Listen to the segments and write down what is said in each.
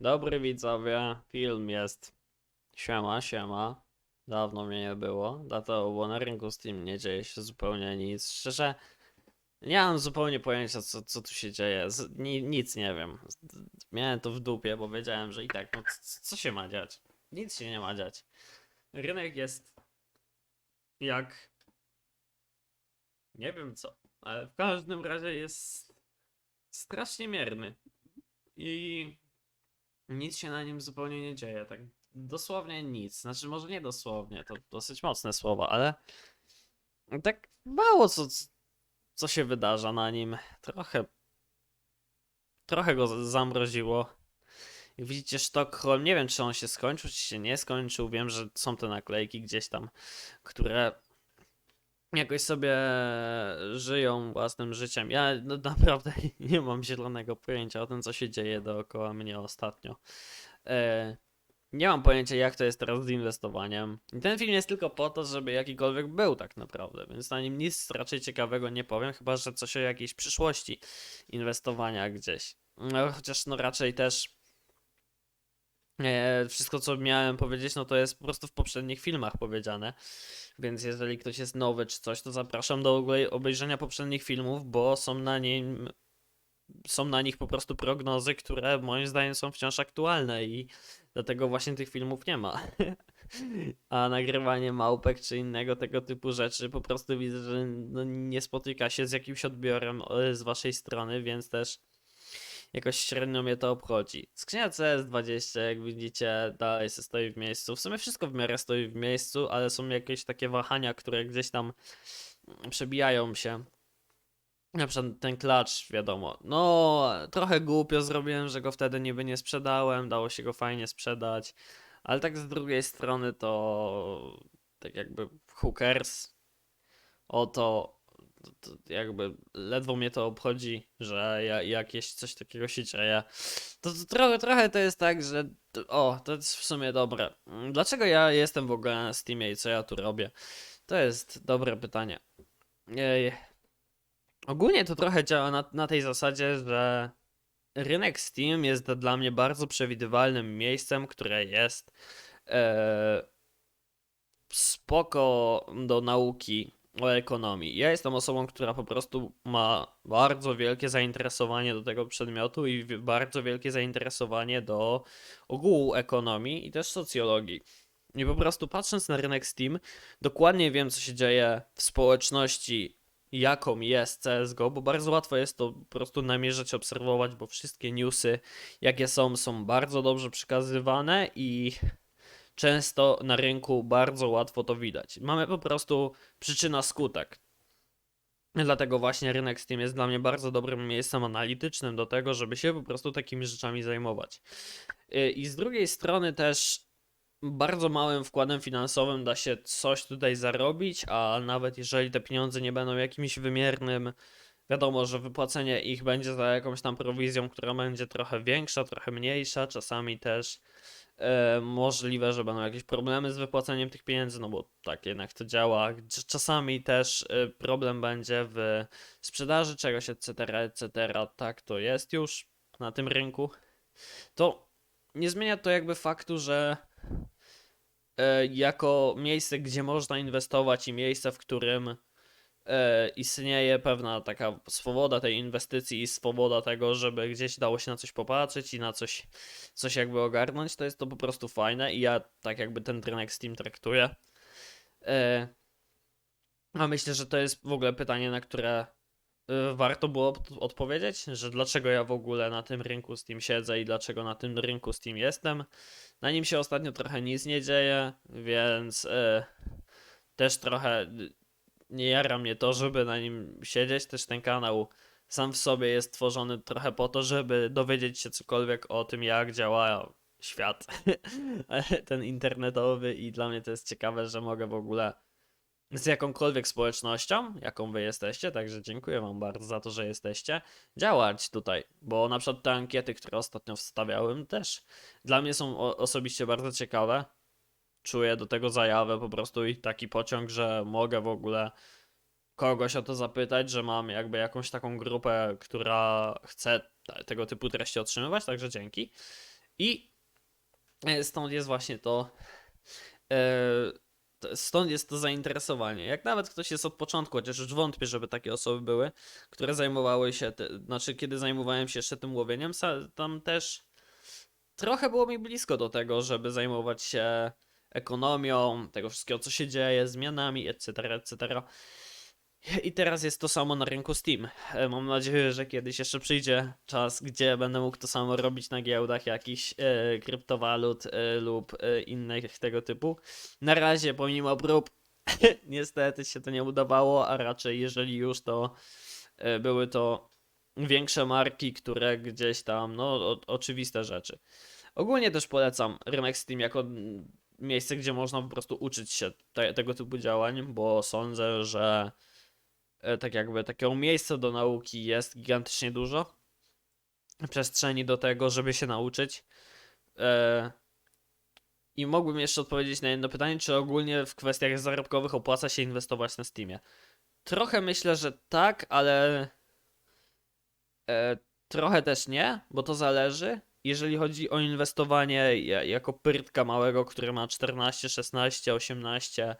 Dobry widzowie, film jest. Siema, siema. Dawno mnie nie było, dlatego, bo na rynku Steam nie dzieje się zupełnie nic. Szczerze, nie mam zupełnie pojęcia, co, co tu się dzieje. Z, ni, nic nie wiem. Miałem to w dupie, bo wiedziałem, że i tak, no co się ma dziać? Nic się nie ma dziać. Rynek jest jak. Nie wiem co, ale w każdym razie jest strasznie mierny. I nic się na nim zupełnie nie dzieje, tak dosłownie nic. Znaczy, może nie dosłownie, to dosyć mocne słowa, ale tak mało co, co się wydarza na nim. Trochę, trochę go zamroziło. Jak widzicie, Sztokholm, nie wiem czy on się skończył, czy się nie skończył. Wiem, że są te naklejki gdzieś tam, które jakoś sobie żyją własnym życiem. Ja no, naprawdę nie mam zielonego pojęcia o tym, co się dzieje dookoła mnie ostatnio. E, nie mam pojęcia, jak to jest teraz z inwestowaniem. Ten film jest tylko po to, żeby jakikolwiek był tak naprawdę, więc na nim nic raczej ciekawego nie powiem, chyba że coś o jakiejś przyszłości inwestowania gdzieś. No, chociaż no raczej też e, wszystko, co miałem powiedzieć, no to jest po prostu w poprzednich filmach powiedziane. Więc jeżeli ktoś jest nowy czy coś, to zapraszam do obejrzenia poprzednich filmów, bo są na nim są na nich po prostu prognozy, które moim zdaniem są wciąż aktualne i dlatego właśnie tych filmów nie ma. A nagrywanie małpek czy innego tego typu rzeczy po prostu widzę, że no nie spotyka się z jakimś odbiorem e, z waszej strony, więc też jakoś średnio mnie to obchodzi. Skrzynia CS20, jak widzicie, dalej se stoi w miejscu. W sumie wszystko w miarę stoi w miejscu, ale są jakieś takie wahania, które gdzieś tam przebijają się. Na przykład ten klacz, wiadomo. No, trochę głupio zrobiłem, że go wtedy niby nie sprzedałem, dało się go fajnie sprzedać, ale tak z drugiej strony to tak jakby hookers o to, to, jakby ledwo mnie to obchodzi, że ja, jakieś coś takiego się dzieje. To, to trochę, trochę to jest tak, że o, to jest w sumie dobre. Dlaczego ja jestem w ogóle na Steamie i co ja tu robię? To jest dobre pytanie. Ej. Ogólnie to trochę działa na, na tej zasadzie, że rynek Steam jest dla mnie bardzo przewidywalnym miejscem, które jest e, spoko do nauki o ekonomii. Ja jestem osobą, która po prostu ma bardzo wielkie zainteresowanie do tego przedmiotu i bardzo wielkie zainteresowanie do ogółu ekonomii i też socjologii. I po prostu patrząc na rynek Steam, dokładnie wiem, co się dzieje w społeczności jaką jest CSGO, bo bardzo łatwo jest to po prostu namierzać, obserwować, bo wszystkie newsy, jakie są, są bardzo dobrze przekazywane i często na rynku bardzo łatwo to widać. Mamy po prostu przyczyna-skutek. Dlatego właśnie rynek Steam jest dla mnie bardzo dobrym miejscem analitycznym do tego, żeby się po prostu takimi rzeczami zajmować. Y, I z drugiej strony też bardzo małym wkładem finansowym da się coś tutaj zarobić, a nawet jeżeli te pieniądze nie będą jakimś wymiernym, wiadomo, że wypłacenie ich będzie za jakąś tam prowizją, która będzie trochę większa, trochę mniejsza, czasami też e, możliwe, że będą jakieś problemy z wypłaceniem tych pieniędzy, no bo tak jednak to działa. Cz- Czasami też e, problem będzie w sprzedaży czegoś, etc., etc. Tak to jest już na tym rynku. To nie zmienia to jakby faktu, że e, jako miejsce, gdzie można inwestować i miejsce, w którym istnieje pewna taka swoboda tej inwestycji i swoboda tego, żeby gdzieś dało się na coś popatrzeć i na coś, coś jakby ogarnąć, to jest to po prostu fajne i ja tak jakby ten rynek Steam traktuję. E, a myślę, że to jest w ogóle pytanie, na które e, warto było od- odpowiedzieć, że dlaczego ja w ogóle na tym rynku Steam siedzę i dlaczego na tym rynku Steam jestem. Na nim się ostatnio trochę nic nie dzieje, więc e, też trochę nie jara mnie to, żeby na nim siedzieć. Też ten kanał sam w sobie jest tworzony trochę po to, żeby dowiedzieć się cokolwiek o tym, jak działa świat ten internetowy i dla mnie to jest ciekawe, że mogę w ogóle z jakąkolwiek społecznością, jaką wy jesteście, także dziękuję wam bardzo za to, że jesteście, działać tutaj, bo na przykład te ankiety, które ostatnio wstawiałem też dla mnie są osobiście bardzo ciekawe. Czuję do tego zajawę po prostu i taki pociąg, że mogę w ogóle kogoś o to zapytać, że mam jakby jakąś taką grupę, która chce te- tego typu treści otrzymywać, także dzięki. I e, stąd jest właśnie to. E, to- stąd jest to zainteresowanie. Jak nawet ktoś jest od początku, chociaż już wątpię, żeby takie osoby były, które zajmowały się, te, znaczy kiedy zajmowałem się jeszcze tym łowieniem, tam też trochę było mi blisko do tego, żeby zajmować się ekonomią, tego wszystkiego, co się dzieje, zmianami, etc., etc. I teraz jest to samo na rynku Steam. E, Mam nadzieję, że kiedyś jeszcze przyjdzie czas, gdzie będę mógł to samo robić na giełdach jakichś e, kryptowalut e, lub e, innych tego typu. Na razie, pomimo prób, niestety się to nie udawało, a raczej jeżeli już to e, były to większe marki, które gdzieś tam, no o, oczywiste rzeczy. Ogólnie też polecam rynek Steam jako miejsce, gdzie można po prostu uczyć się te, tego typu działań, bo sądzę, że e, tak jakby takiego miejsca do nauki jest gigantycznie dużo. Przestrzeni do tego, żeby się nauczyć. E, I mógłbym jeszcze odpowiedzieć na jedno pytanie, czy ogólnie w kwestiach zarobkowych opłaca się inwestować na Steamie. Trochę myślę, że tak, ale e, trochę też nie, bo to zależy. Jeżeli chodzi o inwestowanie ja- jako pyrtka małego, który ma 14, 16, 18,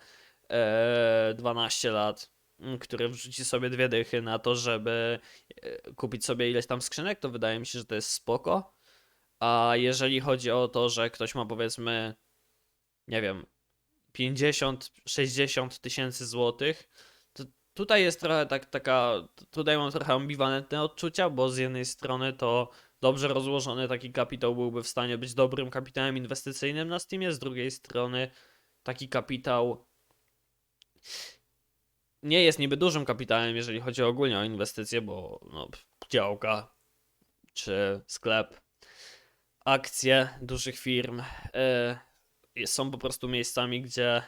e, 12 lat, m, który wrzuci sobie dwie dychy na to, żeby e, kupić sobie ileś tam skrzynek, to wydaje mi się, że to jest spoko. A jeżeli chodzi o to, że ktoś ma powiedzmy, nie wiem, 50, 60 tysięcy złotych, to tutaj jest trochę tak, taka, tutaj mam trochę ambiwalentne odczucia, bo z jednej strony to dobrze rozłożony taki kapitał byłby w stanie być dobrym kapitałem inwestycyjnym na Steamie, z drugiej strony taki kapitał nie jest niby dużym kapitałem, jeżeli chodzi ogólnie o inwestycje, bo no, działka czy sklep, akcje dużych firm y, są po prostu miejscami, gdzie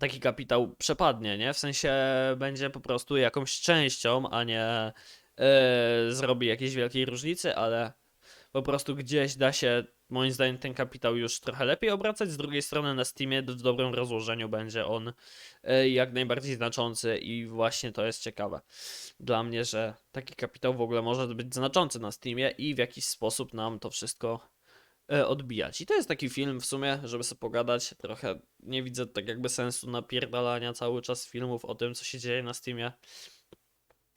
taki kapitał przepadnie, nie? W sensie będzie po prostu jakąś częścią, a nie y, zrobi jakiejś wielkiej różnicy, ale po prostu gdzieś da się, moim zdaniem, ten kapitał już trochę lepiej obracać. Z drugiej strony na Steamie w dobrym rozłożeniu będzie on y, jak najbardziej znaczący i właśnie to jest ciekawe dla mnie, że taki kapitał w ogóle może być znaczący na Steamie i w jakiś sposób nam to wszystko e, odbijać. I to jest taki film w sumie, żeby sobie pogadać. Trochę nie widzę tak jakby sensu napierdalania cały czas filmów o tym, co się dzieje na Steamie.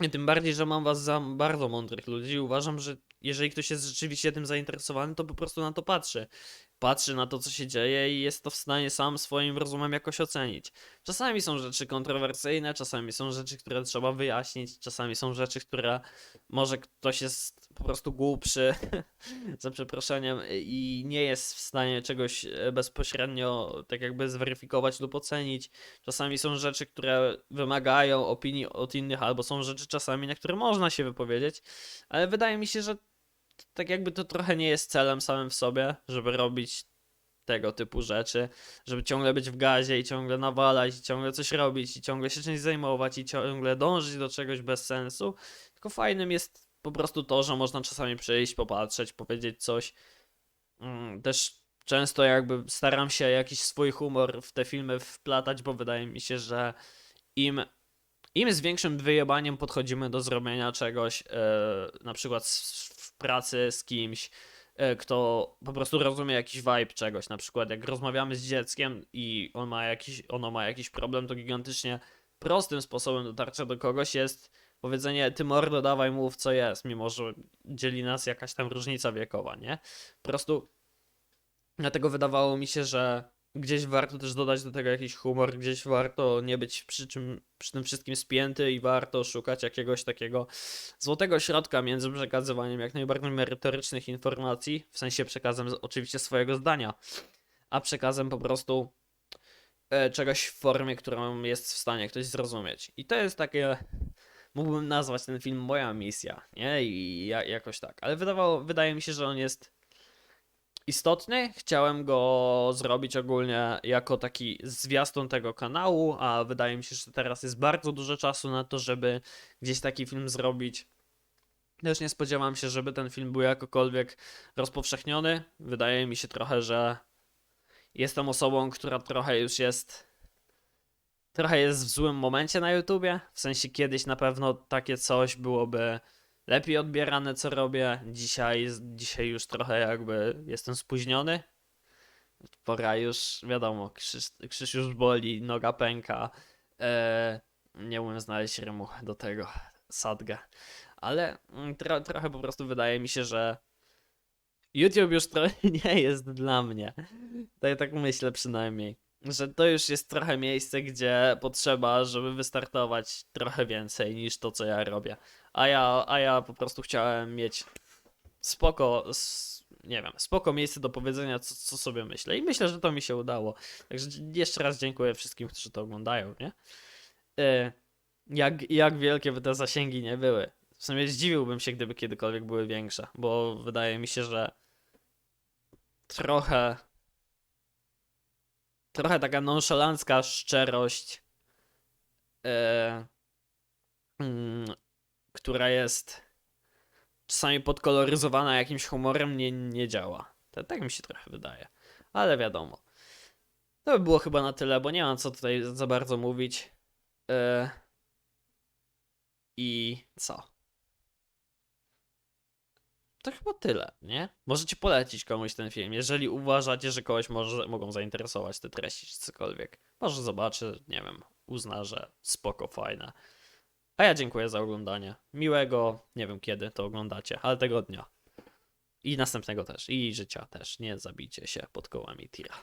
Tym bardziej, że mam was za bardzo mądrych ludzi. Uważam, że jeżeli ktoś jest rzeczywiście tym zainteresowany, to po prostu na to patrzy. Patrzy na to, co się dzieje i jest to w stanie sam swoim rozumem jakoś ocenić. Czasami są rzeczy kontrowersyjne, czasami są rzeczy, które trzeba wyjaśnić, czasami są rzeczy, które może ktoś jest po prostu głupszy, za przeproszeniem, i nie jest w stanie czegoś e, bezpośrednio tak jakby zweryfikować lub ocenić. Czasami są rzeczy, które wymagają opinii od innych, albo są rzeczy czasami, na które można się wypowiedzieć, ale wydaje mi się, że tak jakby to trochę nie jest celem samym w sobie, żeby robić tego typu rzeczy, żeby ciągle być w gazie i ciągle nawalać, i ciągle coś robić, i ciągle się czymś zajmować, i ciągle dążyć do czegoś bez sensu. Tylko fajnym jest po prostu to, że można czasami przyjść, popatrzeć, powiedzieć coś. Mm, Też często jakby staram się jakiś swój humor w te filmy wplatać, bo wydaje mi się, że im, im z większym wyjebaniem podchodzimy do zrobienia czegoś, e, na przykład pracy z kimś, e, kto po prostu rozumie jakiś vibe czegoś. Na przykład jak rozmawiamy z dzieckiem i on ma jakiś, ono ma jakiś problem, to gigantycznie prostym sposobem dotarcia do kogoś jest powiedzenie ty mordo dawaj mów co jest, mimo że dzieli nas jakaś tam różnica wiekowa, nie? Po prostu dlatego wydawało mi się, że gdzieś warto też dodać do tego jakiś humor, gdzieś warto nie być przy, czym, przy tym wszystkim spięty i warto szukać jakiegoś takiego złotego środka między przekazywaniem jak najbardziej merytorycznych informacji, w sensie przekazem oczywiście swojego zdania, a przekazem po prostu e, czegoś w formie, którą jest w stanie ktoś zrozumieć. I to jest takie mógłbym nazwać ten film moja misja, nie? I ja, jakoś tak. Ale wydawało, wydaje mi się, że on jest istotny. Chciałem go zrobić ogólnie jako taki zwiastun tego kanału, a wydaje mi się, że teraz jest bardzo dużo czasu na to, żeby gdzieś taki film zrobić. Też nie spodziewam się, żeby ten film był jakokolwiek rozpowszechniony. Wydaje mi się trochę, że jestem osobą, która trochę już jest trochę jest w złym momencie na YouTubie. W sensie kiedyś na pewno takie coś byłoby lepiej odbierane, co robię. Dzisiaj, dzisiaj już trochę jakby jestem spóźniony. Pora już, wiadomo, krzyż, krzyż już boli, noga pęka. E, nie umiem znaleźć rymu do tego, sadgę. Ale mm, tro, trochę po prostu wydaje mi się, że YouTube już trochę nie jest dla mnie. Tak myślę przynajmniej. Że to już jest trochę miejsce, gdzie potrzeba, żeby wystartować trochę więcej niż to, co ja robię. A ja, a ja po prostu chciałem mieć spoko, nie wiem, spoko miejsce do powiedzenia, co, co sobie myślę. I myślę, że to mi się udało. Także jeszcze raz dziękuję wszystkim, którzy to oglądają, nie? E, jak, jak wielkie by te zasięgi nie były. W sumie zdziwiłbym się, gdyby kiedykolwiek były większe, bo wydaje mi się, że trochę trochę taka nonszalancka szczerość, mm, która jest czasami podkoloryzowana jakimś humorem, nie, nie działa. Tak, tak mi się trochę wydaje. Ale wiadomo. To by było chyba na tyle, bo nie mam co tutaj za bardzo mówić. E, I co? To chyba tyle, nie? Możecie polecić komuś ten film, jeżeli uważacie, że kogoś może, mogą zainteresować te treści czy cokolwiek. Może zobaczy, nie wiem, uzna, że spoko, fajne. A ja dziękuję za oglądanie. Miłego, nie wiem kiedy to oglądacie, ale tego dnia. I następnego też, i życia też. Nie zabijcie się pod kołami tira.